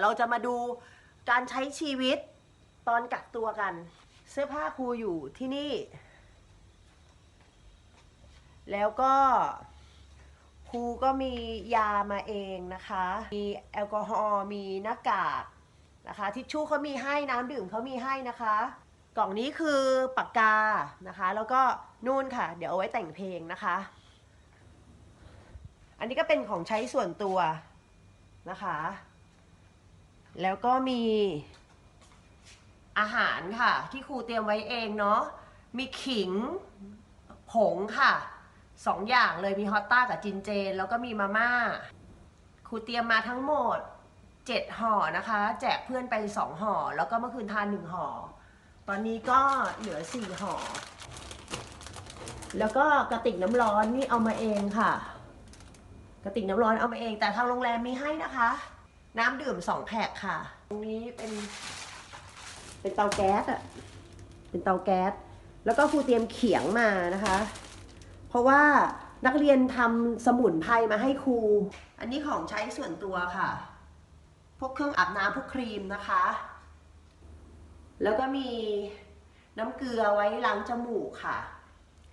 เราจะมาดูการใช้ชีวิตตอนกักตัวกัน เสื้อผ้าครูอยู่ที่นี่ แล้วก็ครูก็มียามาเองนะคะ มีแอลกอฮอล์มีหน้ากากนะคะทิชชู่เขามีให้น้ำดื่มเขามีให้นะคะ กล่องนี้คือปากกานะคะ แล้วก็นู่นค่ะ เดี๋ยวเอาไว้แต่งเพลงนะคะ อันนี้ก็เป็นของใช้ส่วนตัวนะคะ แล้วก็มีอาหารค่ะ ที่ครูเตรียมไว้เองเนาะมีขิงผงค่ะสองอย่างเลยมีฮอตต้ากับจินเจน แล้วก็มีมาม่าครูเตรียมมาทั้งหมดเจ็ดห่อนะคะ แจกเพื่อนไปสองห่อ แล้วก็เมื่อคืนทานหนึ่งห่อ ตอนนี้ก็เหลือสี่ห่อ แล้วก็กระติกน้ำร้อนนี่เอามาเองค่ะ กระติกน้ำร้อนเอามาเองแต่ทางโรงแรมมีให้นะคะ น้ำดื่มสองแพ็คค่ะ ตรงนี้เป็น เป็นเตาแก๊สอะเป็นเตาแก๊ส แล้วก็ครูเตรียมเขียงมานะคะ เพราะว่านักเรียนทำสมุนไพรมาให้ครู อันนี้ของใช้ส่วนตัวค่ะ พวกเครื่องอาบน้ำพวกครีมนะคะ แล้วก็มีน้ำเกลือไว้ล้างจมูกค่ะ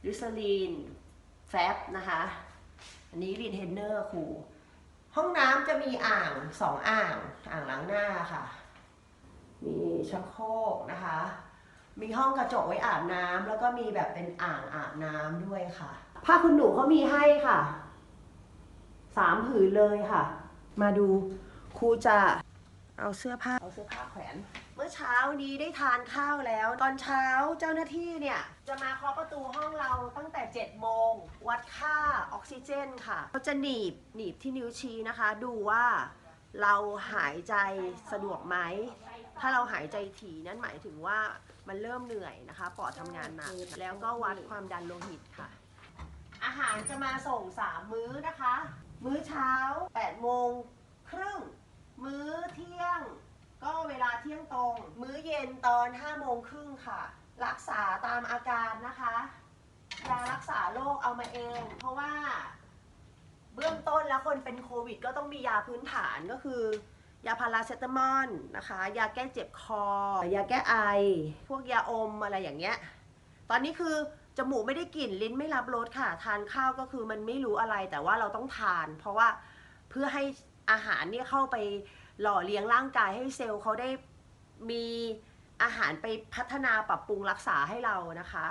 ลิซาลีน แฟบนะคะ อันนี้รีเทนเนอร์ครู ห้องน้ำจะมีอ่างสองอ่าง อ่างล้างหน้าค่ะ มีชักโครกนะคะ มีห้องกระจกไว้อาบน้ำแล้วก็มีแบบเป็นอ่างอาบน้ำด้วยค่ะ ผ้าคุณหนูเขามีให้ค่ะสามผืนเลยค่ะ มาดูครูจะเอาเสื้อผ้าเอาเสื้อผ้าแขวน เมื่อเช้านี้ได้ทานข้าวแล้ว ตอนเช้าเจ้าหน้าที่เนี่ย จะมาเคาะประตูห้องเรา 7 โมง วัดค่าออกซิเจนค่ะเขาจะหนีบหนีบที่นิ้วชี้นะคะ ดูว่าเราหายใจสะดวกไหม ถ้าเราหายใจถี่นั่นหมายถึงว่ามันเริ่มเหนื่อยนะคะ ปอดทำงานหนักแล้วก็วัดความดันโลหิตค่ะ อาหารจะมาส่ง 3 มื้อนะคะ มื้อเช้า 8 โมงครึ่ง มื้อเที่ยง ก็เวลาเที่ยงตรง มื้อเย็นตอน 5 โมงครึ่งค่ะ รักษาตามอาการนะคะ ยารักษาโรคเอามาเอง เพราะว่าเบื้องต้นแล้วคนเป็นโควิด ก็ต้องมียาพื้นฐานก็คือ ยาพาราเซตามอลนะคะ ยาแก้เจ็บคอ ยาแก้ไอ พวกยาอมอะไรอย่างเงี้ย ตอนนี้คือจมูกไม่ได้กลิ่นลิ้นไม่รับรสค่ะ ทานข้าวก็คือมันไม่รู้อะไรแต่ว่าเราต้องทาน เพราะว่าเพื่อให้อาหารเนี่ยเข้าไปหล่อเลี้ยงร่างกายให้เซลล์เขาได้มีอาหารไปพัฒนาปรับปรุงรักษาให้เรานะคะ